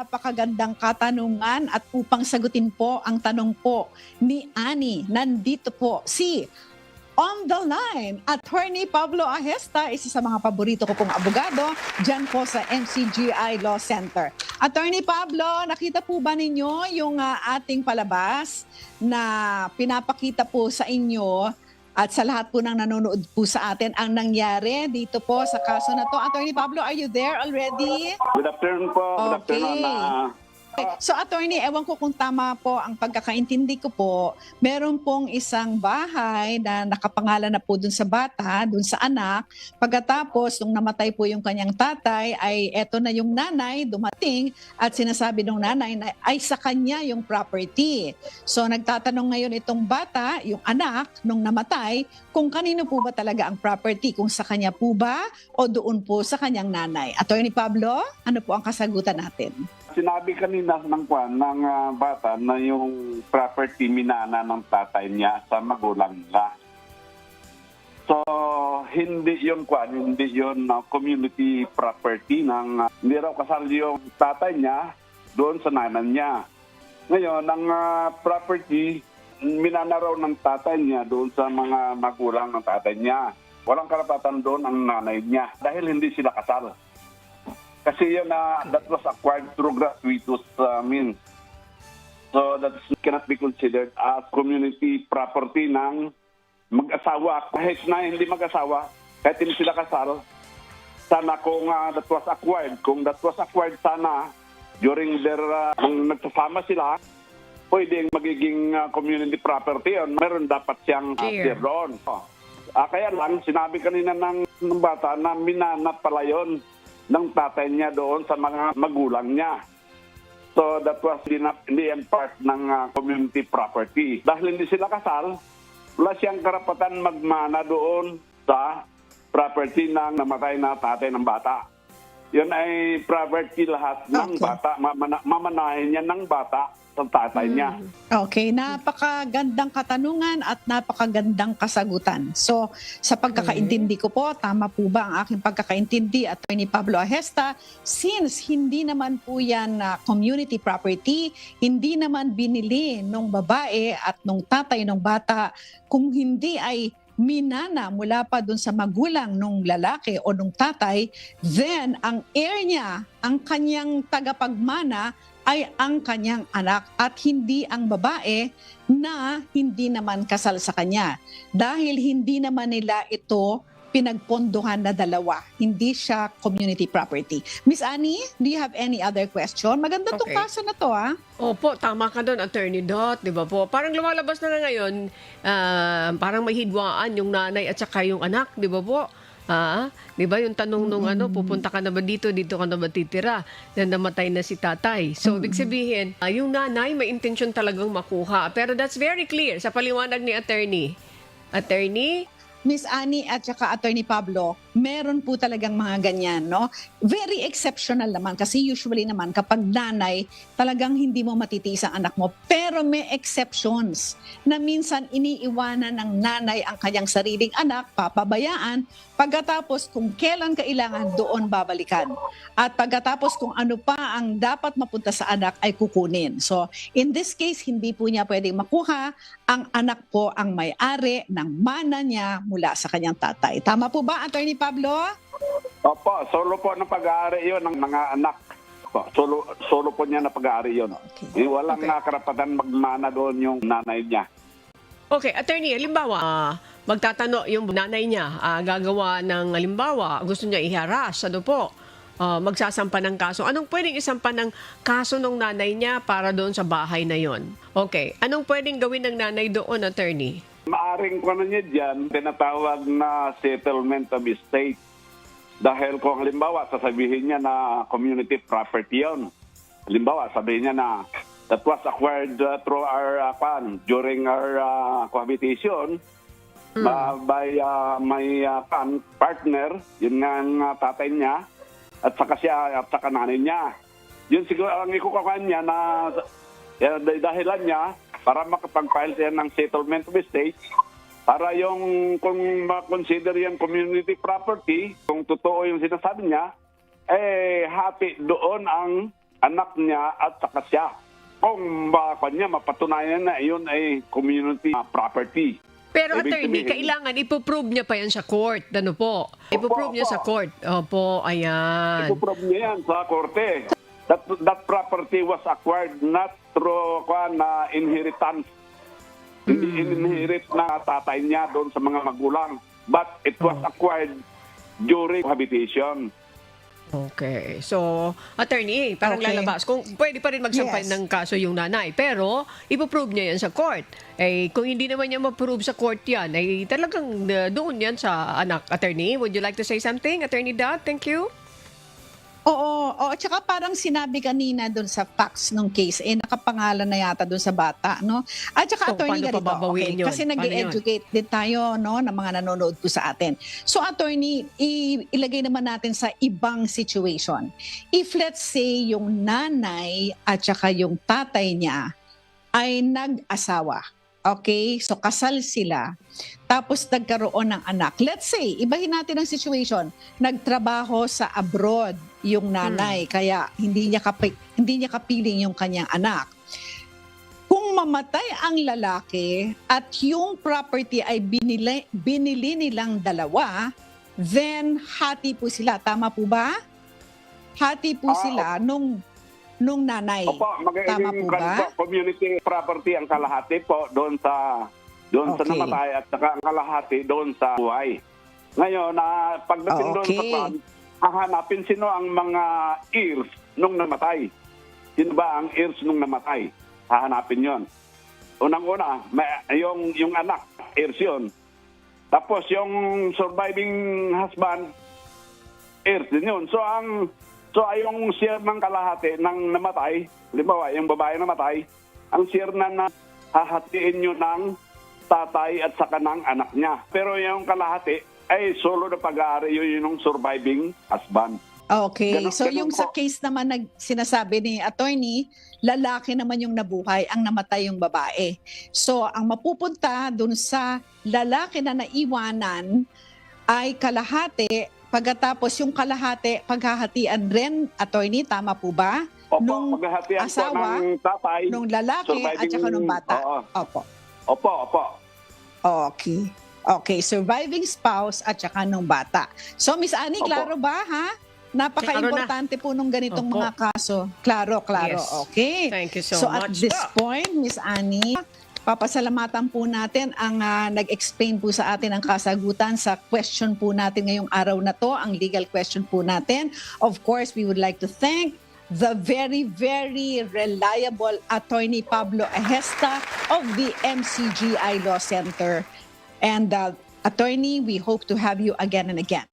napakagandang katanungan at upang sagutin po ang tanong po ni Ani, nandito po si on the line, Attorney Pablo Ahesta, isa sa mga paborito ko pong abogado, dyan po sa MCGI Law Center. Attorney Pablo, nakita po ba ninyo yung ah, ating palabas na pinapakita po sa inyo at sa lahat po ng nanonood po sa atin ang nangyari dito po sa kaso na to. Attorney Pablo, are you there already? Good afternoon po. Good Okay. afternoon. ah, So attorney, ewan ko kung tama po ang pagkakaintindi ko po, meron pong isang bahay na nakapangalan na po dun sa bata, dun sa anak. Pagkatapos, nung namatay po yung kanyang tatay, ay eto na yung nanay dumating at sinasabi ng nanay na ay sa kanya yung property. So nagtatanong ngayon itong bata, yung anak, nung namatay, kung kanino po ba talaga ang property, kung sa kanya po ba o doon po sa kanyang nanay. Attorney Pablo, ano po ang kasagutan natin? sinabi kanina ng kwan ng ah, bata na yung property minana ng tatay niya sa magulang nila. So, hindi yun kwan, hindi yun ah, community property ng ah, hindi raw kasal yung tatay niya doon sa nanan niya. Ngayon, ang ah, property minana raw ng tatay niya doon sa mga magulang ng tatay niya. Walang karapatan doon ang nanay niya dahil hindi sila kasal. Kasi yun na that was acquired through gratuitous uh, means. So that cannot be considered as community property ng mag-asawa. Kahit na hindi mag-asawa, kahit hindi sila kasal, sana kung uh, that was acquired, kung that was acquired sana during their, uh, kung nagsasama sila, pwedeng magiging uh, community property yun. Meron dapat siyang uh, share doon. Ah, kaya lang, sinabi kanina ng, ng bata na minana pala yun ng tatay niya doon sa mga magulang niya. So that was hindi yan part ng ah, community property. Dahil hindi sila kasal, wala siyang karapatan magmana doon sa property ng namatay na tatay ng bata. Yun ay property lahat ng Okay. bata. Mamana, mamanahin niya ng bata sa tatay niya. Okay, napakagandang katanungan at napakagandang kasagutan. So, sa pagkakaintindi ko po, tama po ba ang aking pagkakaintindi, Attorney Pablo Ahesta, since hindi naman po yan na community property, hindi naman binili nung babae at nung tatay ng bata, kung hindi ay minana mula pa dun sa magulang nung lalaki o nung tatay, then ang heir niya, ang kanyang tagapagmana ay ang kanyang anak at hindi ang babae na hindi naman kasal sa kanya. Dahil hindi naman nila ito pinagpondohan na dalawa. Hindi siya community property. Miss Annie, do you have any other question? Maganda tong Okay. kaso na to, ah. Opo, tama ka doon, Attorney Dot, di ba po? Parang lumalabas na nga ngayon, ah, parang may hidwaan yung nanay at saka yung anak, di ba po? Ah, di ba yung tanong nung ano, pupunta ka na ba dito, dito ka na ba titira? Na namatay na si tatay. So, ibig sabihin, ah, yung nanay may intention talagang makuha. Pero that's very clear sa paliwanag ni attorney. Attorney? Miss Annie at saka Attorney Pablo, meron po talagang mga ganyan, no? Very exceptional naman kasi usually naman kapag nanay, talagang hindi mo matitiis ang anak mo. Pero may exceptions na minsan iniiwanan ng nanay ang kanyang sariling anak, papabayaan, pagkatapos kung kailan kailangan doon babalikan. At pagkatapos kung ano pa ang dapat mapunta sa anak ay kukunin. So, in this case, hindi po niya pwedeng makuha. Ang anak po ang may-ari ng mana niya mula sa kanyang tatay. Tama po ba, Attorney Pablo? Opo, solo po ng pag-aari yun ng mga anak. Opo, Solo, solo po niya na pag-aari yun. Okay. Eh, walang Okay. karapatan magmana doon yung nanay niya. Okay, attorney, halimbawa, ah, magtatano yung nanay niya, ah, gagawa ng halimbawa, gusto niya iharas, ano po, ah, magsasampa ng kaso. Anong pwedeng isampa ng kaso ng nanay niya para doon sa bahay na yon? Okay, anong pwedeng gawin ng nanay doon, attorney? Maaring ko na niya dyan, tinatawag na settlement of estate. Dahil kung halimbawa, sasabihin niya na community property yun. Halimbawa, sabihin niya na that was acquired uh, through our uh, pan, during our uh, cohabitation uh, by uh, my uh, pan, partner, yun nga ang uh, tatay niya, at saka siya, at saka nanay niya. Yun siguro ang ikukuha niya na eh, dah- dahilan niya para makapag-file siya ng settlement of estate para yung kung ma-consider yung community property, kung totoo yung sinasabi niya, eh hati doon ang anak niya at saka siya. Kung baka niya mapatunayan na iyon ay community property. Pero Ibig attorney, sabihin- kailangan ipoprove niya pa yan sa court. Ano po? Ipoprove niya opo. sa court. Opo, ayan. Ipoprove niya yan sa korte. That, that property was acquired not through kwa, na inheritance. Hindi inherit na tatay niya doon sa mga magulang. But it was acquired during habitation. Okay. So, attorney, parang Okay. lalabas. Kung pwede pa rin magsampay Yes. ng kaso yung nanay. Pero, ipoprove niya yan sa court. Eh, kung hindi naman niya ma-prove sa court yan, ay talagang uh, doon yan sa anak. Attorney, would you like to say something? Attorney Dot, thank you. Oo, oo, tsaka parang sinabi kanina doon sa facts ng case, eh nakapangalan na yata doon sa bata, no? At tsaka So, attorney paano ganito, pa babawiin okay, yun? kasi Paano nag-educate din tayo, no, ng mga nanonood po sa atin. So attorney, ilagay naman natin sa ibang situation. If let's say yung nanay at tsaka yung tatay niya ay nag-asawa, okay? So kasal sila, tapos nagkaroon ng anak. Let's say, ibahin natin ang situation, nagtrabaho sa abroad yung nanay kaya hindi niya kapi- hindi niya kapiling yung kanyang anak. Kung mamatay ang lalaki at yung property ay binili, binili nilang dalawa, then hati po sila. Tama po ba? Hati po Ah, sila nung nung nanay. Opo, Tama magiging po ba? po, community property ang kalahati po doon sa doon sa Okay. namatay at saka ang kalahati doon sa buhay. Ngayon, na pagdating doon sa Okay. kwan, hahanapin sino ang mga heirs nung namatay. Sino ba ang heirs nung namatay? Hahanapin yon. Unang-una, may, yung, yung anak, heirs yun. Tapos yung surviving husband, heirs din yun. So ang so yung share ng kalahati ng namatay, halimbawa yung babae namatay, ang share na, na hahatiin nyo ng tatay at saka ng anak niya. Pero yung kalahati ay solo na pag-aari yun yung surviving husband. Okay. Ganun- so ganun yung sa po. case naman nag sinasabi ni attorney, lalaki naman yung nabuhay, ang namatay yung babae. So ang mapupunta dun sa lalaki na naiwanan ay kalahati, pagkatapos yung kalahati paghahatian rin, attorney, tama po ba? Opo, Nung paghahatian po asawa, ng tatay. Nung lalaki at saka nung bata. Oo. Opo. Opo, opo. Okay. Okay, surviving spouse at saka nung bata. So Miss Annie, Opo. klaro ba ha? Napaka-importante po nung ganitong Opo. mga kaso. Klaro, klaro. Yes. Okay. Thank you so, at much this po. point, Miss Annie, papasalamatan po natin ang ah, nag-explain po sa atin ang kasagutan sa question po natin ngayong araw na to, ang legal question po natin. Of course, we would like to thank the very, very reliable attorney Pablo Ahesta of the MCGI Law Center. And uh, attorney, we hope to have you again and again.